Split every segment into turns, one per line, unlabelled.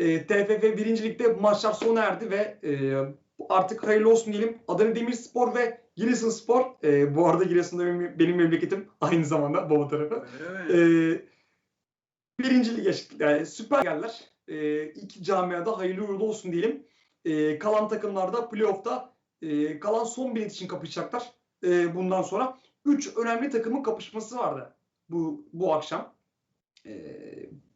E, TFF 1. Lig'de maçlar sona erdi ve e, artık hayırlı olsun diyelim. Adana Demirspor ve Giresunspor. E, bu arada Giresun'da benim, benim memleketim aynı zamanda baba tarafı.
Evet.
E, birinci lige. Yani süper geldiler. E, iki camiada hayırlı uğurlu olsun diyelim. E, kalan takımlarda playoff'ta e, kalan son bilet için kapışacaklar. E, bundan sonra. Üç önemli takımın kapışması vardı bu bu akşam. E,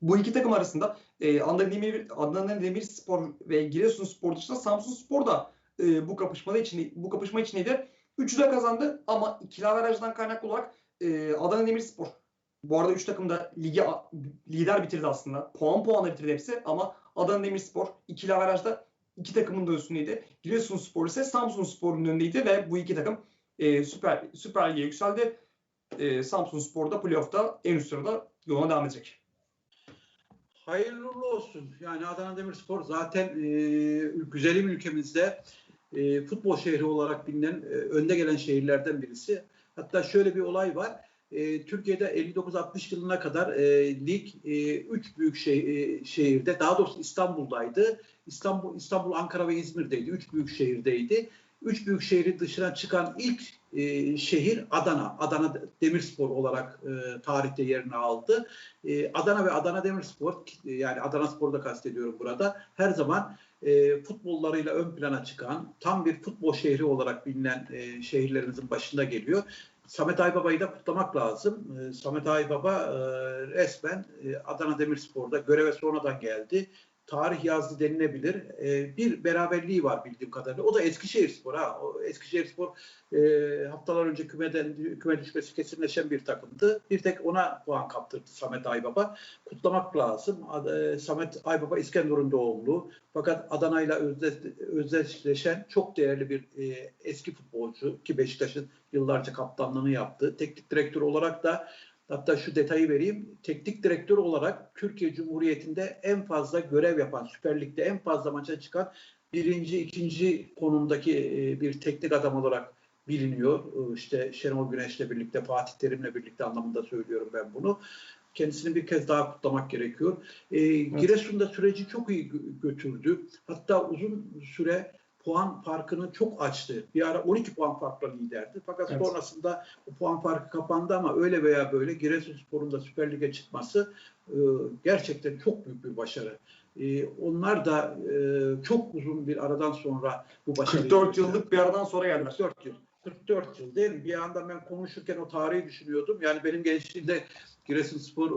bu iki takım arasında e, Adana, Demir, Adana Demirspor ve Giresunspor dışında Samsunspor da e, bu kapışmada için bu kapışma içindeydi. Üçü de kazandı ama ikili averajdan kaynaklı olarak e, Adana Demirspor bu arada üç takım da ligi lider bitirdi aslında. Puan puana bitirdi hepsi ama Adana Demirspor ikili averajda iki takımın da üstündeydi. Giresunspor ise Samsunspor'un önündeydi ve bu iki takım e, Süper Süper Lig'e yükseldi. E, Samsunspor da playoff'ta en üst sırada yoluna devam edecek.
Hayırlı olsun. Yani Adana Demirspor zaten e, güzelim ülkemizde e, futbol şehri olarak bilinen e, önde gelen şehirlerden birisi. Hatta şöyle bir olay var. E, Türkiye'de 59-60 yılına kadar e, lig 3 büyük şey, e, şehirde, daha doğrusu İstanbul'daydı. İstanbul, İstanbul, Ankara ve İzmir'deydi. 3 büyük şehirdeydi. Üç büyük şehrin dışına çıkan ilk e, şehir Adana. Adana Demirspor olarak e, tarihte yerini aldı. E, Adana ve Adana Demirspor e, yani Adana Spor'u da kastediyorum burada. Her zaman e, futbollarıyla ön plana çıkan tam bir futbol şehri olarak bilinen e, şehirlerimizin başında geliyor. Samet Aybaba'yı da kutlamak lazım. E, Samet Aybaba e, resmen e, Adana Demirspor'da göreve sonradan geldi tarih yazdı denilebilir. E, bir beraberliği var bildiğim kadarıyla. O da Eskişehir Spor. Ha. O Eskişehir Spor e, haftalar önce kümeden, küme düşmesi kesinleşen bir takımdı. Bir tek ona puan kaptırdı Samet Aybaba. Kutlamak lazım. E, Samet Aybaba İskenderun doğumlu. Fakat Adana ile özdeşleşen çok değerli bir e, eski futbolcu ki Beşiktaş'ın yıllarca kaptanlığını yaptı. Teknik direktör olarak da Hatta şu detayı vereyim. Teknik direktör olarak Türkiye Cumhuriyeti'nde en fazla görev yapan, Süper Lig'de en fazla maça çıkan birinci, ikinci konumdaki e, bir teknik adam olarak biliniyor. E, işte Şenol Güneş'le birlikte, Fatih Terim'le birlikte anlamında söylüyorum ben bunu. Kendisini bir kez daha kutlamak gerekiyor. Evet. Giresun'da süreci çok iyi götürdü. Hatta uzun süre puan farkını çok açtı. Bir ara 12 puan farkla liderdi. Fakat evet. sonrasında o puan farkı kapandı ama öyle veya böyle Giresunspor'un da Süper Lig'e çıkması e, gerçekten çok büyük bir başarı. E, onlar da e, çok uzun bir aradan sonra bu başarıyı
44 yıllık bir aradan sonra geldiler.
44 yıl. 44 yıl değil mi? Bir anda ben konuşurken o tarihi düşünüyordum. Yani benim gençliğimde Giresunspor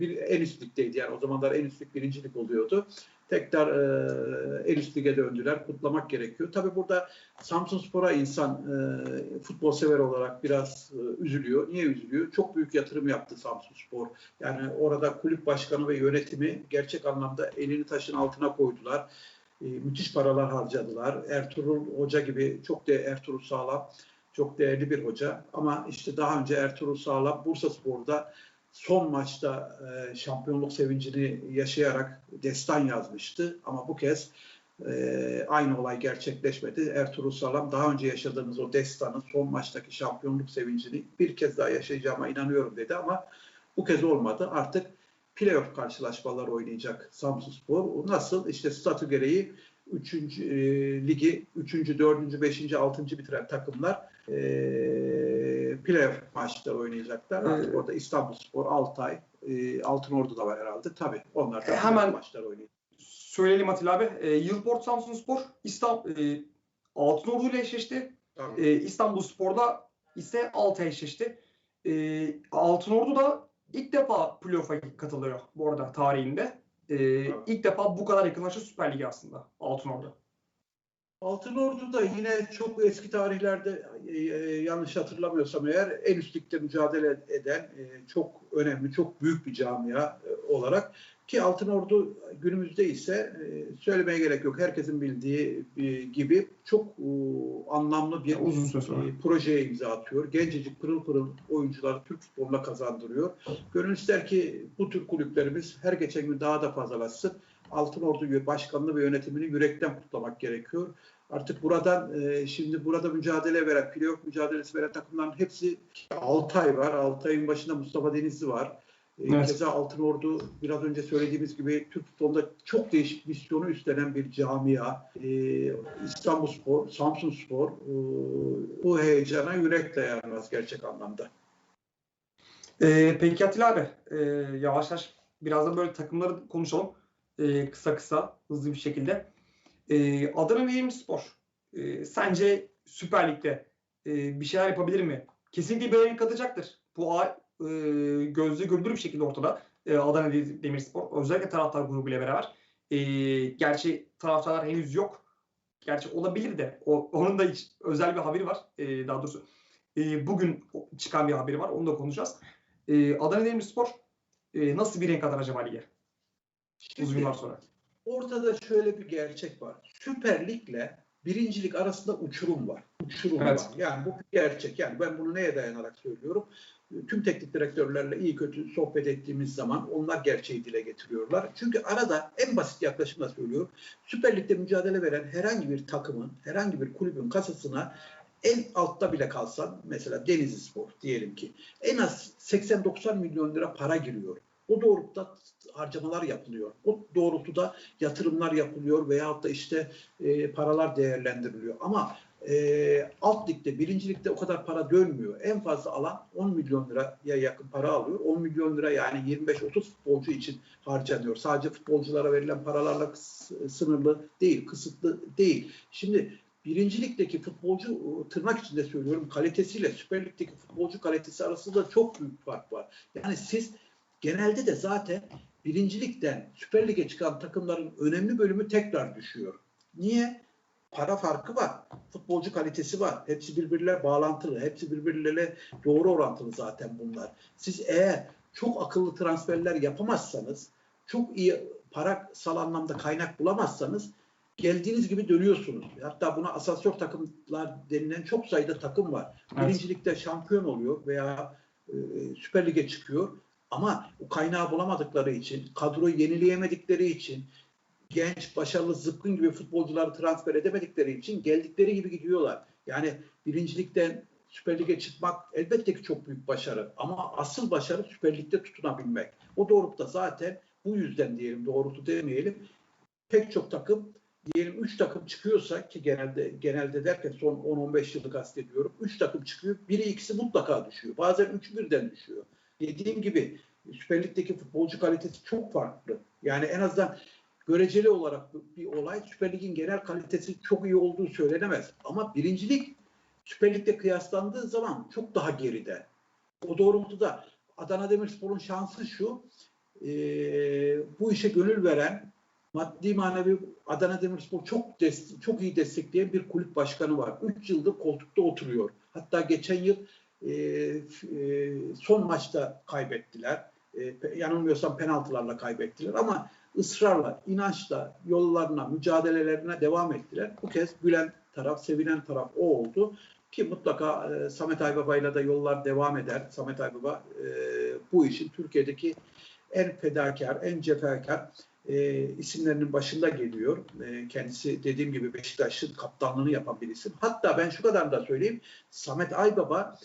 bir en üst ligdeydi. Yani o zamanlar en üst lig birincilik oluyordu tekrar e, en üst lige döndüler. Kutlamak gerekiyor. Tabi burada Samsun Spor'a insan e, futbol sever olarak biraz e, üzülüyor. Niye üzülüyor? Çok büyük yatırım yaptı Samsun Spor. Yani orada kulüp başkanı ve yönetimi gerçek anlamda elini taşın altına koydular. E, müthiş paralar harcadılar. Ertuğrul Hoca gibi çok de Ertuğrul Sağlam çok değerli bir hoca. Ama işte daha önce Ertuğrul Sağlam Bursa Spor'da son maçta e, şampiyonluk sevincini yaşayarak destan yazmıştı. Ama bu kez e, aynı olay gerçekleşmedi. Ertuğrul Sağlam daha önce yaşadığımız o destanı, son maçtaki şampiyonluk sevincini bir kez daha yaşayacağıma inanıyorum dedi ama bu kez olmadı. Artık playoff karşılaşmalar oynayacak Samsunspor. Nasıl? İşte statü gereği 3. E, ligi 3. 4. 5. 6. bitiren takımlar e, playoff maçları oynayacaklar. Artık ee, orada İstanbul Spor, Altay, e, Altın Ordu da var herhalde. Tabii onlar da
hemen
maçlar oynayacak.
Söyleyelim Atilla abi. E, Yılport Samsun Spor İstanbul, e, Altın Ordu ile eşleşti. E, İstanbul Spor'da ise Altay eşleşti. E, Altın Ordu da ilk defa playoff'a katılıyor bu arada tarihinde. E, evet. İlk defa bu kadar yakınlaştı Süper Ligi aslında Altın Ordu.
Altın Ordu da yine çok eski tarihlerde e, e, yanlış hatırlamıyorsam eğer en üst ligde mücadele eden e, çok önemli, çok büyük bir camia olarak ki Altın Ordu günümüzde ise e, söylemeye gerek yok. Herkesin bildiği e, gibi çok e, anlamlı bir uzun projeye imza atıyor. Gencecik pırıl pırıl oyuncuları Türk futboluna kazandırıyor. Gönül ister ki bu tür kulüplerimiz her geçen gün daha da fazlalaşsın. Altın Ordu başkanlığı ve yönetimini yürekten kutlamak gerekiyor. Artık buradan e, şimdi burada mücadele veren, playoff mücadelesi veren takımların hepsi Altay var. Altay'ın başında Mustafa Denizli var. E,
Evet.
Keza Altın Ordu biraz önce söylediğimiz gibi Türk futbolunda çok değişik misyonu üstlenen bir camia. E, İstanbul Spor, Samsun Spor e, bu heyecana yürek dayanmaz gerçek anlamda.
Ee, peki Atilla abi, e, yavaş yavaş biraz da böyle takımları konuşalım. E, kısa kısa, hızlı bir şekilde. E, Adana Demirspor, e, sence Süper Lig'de e, bir şeyler yapabilir mi? Kesinlikle bir renk katacaktır. Bu ay e, gözle görülür bir şekilde ortada. E, Adana Demirspor, özellikle taraftar grubuyla beraber. E, gerçi taraftarlar henüz yok. Gerçi olabilir de. O, onun da hiç özel bir haberi var. E, daha doğrusu e, bugün çıkan bir haberi var. Onu da konuşacağız. Ee, Adana Demirspor e, nasıl bir renk katar acaba lige? Uzun
Şimdi,
yıllar sonra.
Ortada şöyle bir gerçek var. Süper Lig'le birincilik arasında uçurum var. Uçurum
Evet.
var. Yani bu bir gerçek. Yani ben bunu neye dayanarak söylüyorum? Tüm teknik direktörlerle iyi kötü sohbet ettiğimiz zaman onlar gerçeği dile getiriyorlar. Çünkü arada en basit yaklaşımla söylüyorum. Süper Lig'de mücadele veren herhangi bir takımın, herhangi bir kulübün kasasına en altta bile kalsan mesela Denizli Spor diyelim ki en az 80-90 milyon lira para giriyor. O doğrultuda harcamalar yapılıyor. O doğrultuda yatırımlar yapılıyor veyahut da işte e, paralar değerlendiriliyor. Ama e, alt ligde, birinci o kadar para dönmüyor. En fazla alan 10 milyon liraya yakın para alıyor. 10 milyon lira yani 25-30 futbolcu için harcanıyor. Sadece futbolculara verilen paralarla sınırlı değil, kısıtlı değil. Şimdi birinci ligdeki futbolcu e, tırnak içinde söylüyorum kalitesiyle Süper Lig'deki futbolcu kalitesi arasında çok büyük fark var. Yani siz genelde de zaten birincilikten Süper Lig'e çıkan takımların önemli bölümü tekrar düşüyor. Niye? Para farkı var. Futbolcu kalitesi var. Hepsi birbirleriyle bağlantılı. Hepsi birbirleriyle doğru orantılı zaten bunlar. Siz eğer çok akıllı transferler yapamazsanız, çok iyi parasal anlamda kaynak bulamazsanız geldiğiniz gibi dönüyorsunuz. Hatta buna asansör takımlar denilen çok sayıda takım var.
Evet.
Birincilikte şampiyon oluyor veya e, Süper Lig'e çıkıyor. Ama o kaynağı bulamadıkları için, kadroyu yenileyemedikleri için, genç, başarılı, zıpkın gibi futbolcuları transfer edemedikleri için geldikleri gibi gidiyorlar. Yani birincilikten Süper Lig'e çıkmak elbette ki çok büyük başarı. Ama asıl başarı Süper Lig'de tutunabilmek. O doğrultuda zaten bu yüzden diyelim doğrultu demeyelim. Pek çok takım diyelim 3 takım çıkıyorsa ki genelde genelde derken son 10-15 yılı kastediyorum. 3 takım çıkıyor. Biri ikisi mutlaka düşüyor. Bazen üçü birden düşüyor. Dediğim gibi Süper Lig'deki futbolcu kalitesi çok farklı. Yani en azından göreceli olarak bir olay Süper Lig'in genel kalitesi çok iyi olduğu söylenemez. Ama birincilik Süper Lig'de kıyaslandığı zaman çok daha geride. O doğrultuda Adana Demirspor'un şansı şu e, bu işe gönül veren maddi manevi Adana Demirspor çok des- çok iyi destekleyen bir kulüp başkanı var. 3 yıldır koltukta oturuyor. Hatta geçen yıl e, e, son maçta kaybettiler. E, yanılmıyorsam penaltılarla kaybettiler ama ısrarla, inançla yollarına, mücadelelerine devam ettiler. Bu kez gülen taraf, sevinen taraf o oldu. Ki mutlaka e, Samet Aybaba'yla da yollar devam eder. Samet Aybaba e, bu işin Türkiye'deki en fedakar, en cefakar e, isimlerinin başında geliyor. E, kendisi dediğim gibi Beşiktaş'ın kaptanlığını yapan bir isim. Hatta ben şu kadar da söyleyeyim. Samet Aybaba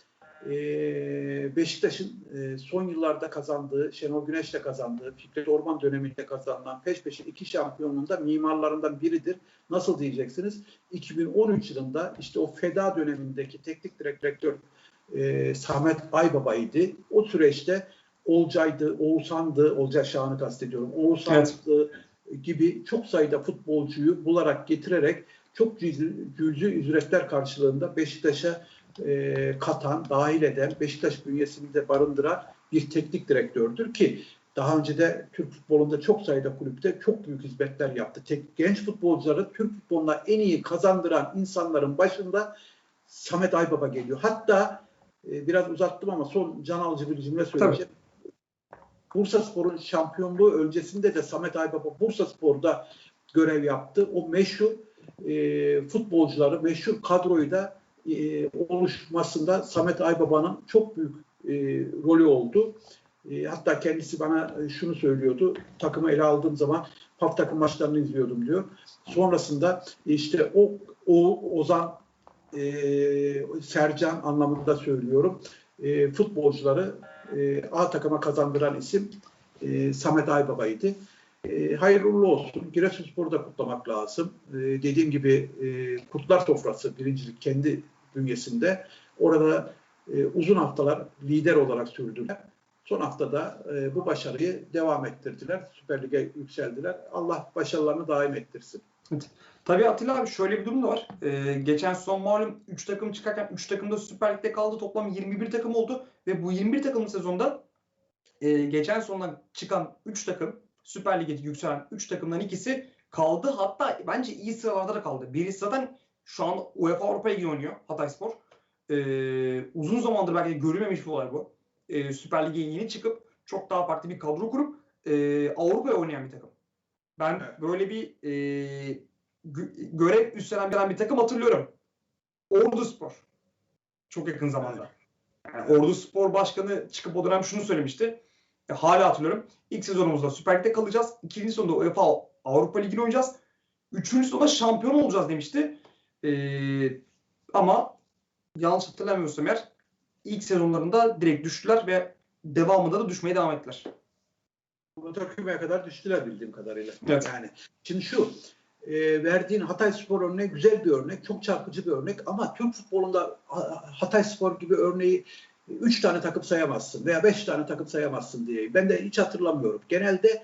e, Beşiktaş'ın e, son yıllarda kazandığı, Şenol Güneş'le kazandığı, Fikret Orman döneminde kazanılan peş peşe iki şampiyonluğunda mimarlarından biridir. Nasıl diyeceksiniz? 2013 yılında işte o feda dönemindeki teknik direktör e, Samet Aybaba'ydı. O süreçte Olcay'dı, Oğuzhan'dı, Olcay Şahan'ı kastediyorum. Oğuzhan'dı gibi çok sayıda futbolcuyu bularak getirerek çok cüzi, cüzi ücretler karşılığında Beşiktaş'a e, katan, dahil eden, Beşiktaş bünyesinde barındıran bir teknik direktördür ki daha önce de Türk futbolunda çok sayıda kulüpte çok büyük hizmetler yaptı. Tek, genç futbolcuları Türk futboluna en iyi kazandıran insanların başında Samet Aybaba geliyor. Hatta e, biraz uzattım ama son can alıcı bir cümle söyleyeceğim. Bursa Spor'un şampiyonluğu öncesinde de Samet Aybaba Bursa Spor'da görev yaptı. O meşhur e, futbolcuları, meşhur kadroyu da e, oluşmasında Samet Aybaba'nın çok büyük e, rolü oldu. E, hatta kendisi bana şunu söylüyordu. Takımı ele aldığım zaman PAF takım maçlarını izliyordum diyor. Sonrasında işte o, o Ozan e, Sercan anlamında söylüyorum. E, futbolcuları e, A takıma kazandıran isim e, Samet Aybaba'ydı. E, hayırlı olsun. Giresunspor'u da kutlamak lazım. E, dediğim gibi e, Kurtlar Sofrası birincilik kendi bünyesinde. Orada e, uzun haftalar lider olarak sürdüler. Son haftada e, bu başarıyı devam ettirdiler. Süper Lig'e yükseldiler. Allah başarılarını daim ettirsin.
Tabii Atilla abi şöyle bir durum da var. Ee, geçen son malum 3 takım çıkarken 3 takım da Süper Lig'de kaldı. Toplam 21 takım oldu. Ve bu 21 takımlı sezonda e, geçen sondan çıkan 3 takım Süper Lig'e yükselen 3 takımdan ikisi kaldı. Hatta bence iyi sıralarda da kaldı. Birisi zaten şu an UEFA Avrupa Ligi oynuyor Hatayspor. Ee, uzun zamandır belki görülmemiş bir olay bu. Ee, Süper Lig'e yeni çıkıp çok daha farklı bir kadro kurup e, Avrupa'ya oynayan bir takım. Ben
Evet.
böyle bir e, gö- görev üstlenen bir, bir takım hatırlıyorum. Ordu Spor. Çok yakın zamanda. Yani Ordu Spor Başkanı çıkıp o dönem şunu söylemişti. E, hala hatırlıyorum. İlk sezonumuzda Süper Lig'de kalacağız. İkinci sezonda UEFA Avrupa Ligi'ni oynayacağız. Üçüncü sezonda şampiyon olacağız demişti. E, ama yanlış hatırlamıyorsam eğer ilk sezonlarında direkt düştüler ve devamında da düşmeye devam ettiler.
Amatör kümeye kadar düştüler bildiğim kadarıyla.
Evet.
Yani şimdi şu e, verdiğin Hatay Spor örneği güzel bir örnek, çok çarpıcı bir örnek ama Türk futbolunda Ha- Hatay Spor gibi örneği 3 tane takım sayamazsın veya 5 tane takım sayamazsın diye. Ben de hiç hatırlamıyorum. Genelde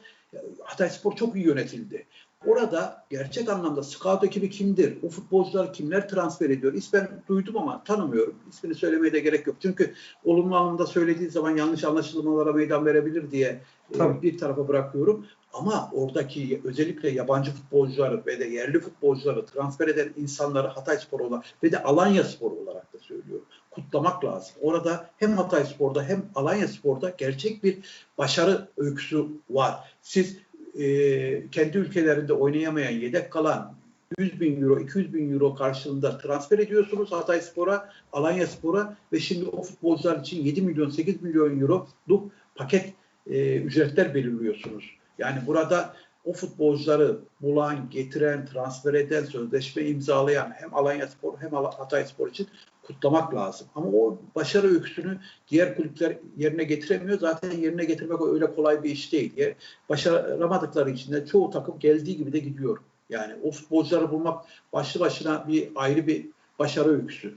Hatay Spor çok iyi yönetildi. Orada gerçek anlamda scout ekibi kimdir? O futbolcular kimler transfer ediyor? İsmen duydum ama tanımıyorum. İsmini söylemeye de gerek yok. Çünkü olumlu anlamda söylediği zaman yanlış anlaşılmalara meydan verebilir diye e,
Tabii.
bir tarafa bırakıyorum. Ama oradaki özellikle yabancı futbolcuları ve de yerli futbolcuları transfer eden insanları Hatay Spor olarak ve de Alanya Spor olarak da söylüyorum. Kutlamak lazım. Orada hem Hatay Spor'da hem Alanya Spor'da gerçek bir başarı öyküsü var. Siz e, kendi ülkelerinde oynayamayan, yedek kalan 100 bin euro, 200 bin euro karşılığında transfer ediyorsunuz Hatay Spor'a, Alanya Spor'a ve şimdi o futbolcular için 7 milyon, 8 milyon euroluk paket e, ücretler belirliyorsunuz. Yani burada o futbolcuları bulan, getiren, transfer eden, sözleşme imzalayan hem Alanya Spor hem Hatay Spor için kutlamak lazım. Ama o başarı öyküsünü diğer kulüpler yerine getiremiyor. Zaten yerine getirmek öyle kolay bir iş değil. Yer- Başaramadıkları için de çoğu takım geldiği gibi de gidiyor. Yani o futbolcuları bulmak başlı başına bir ayrı bir başarı öyküsü.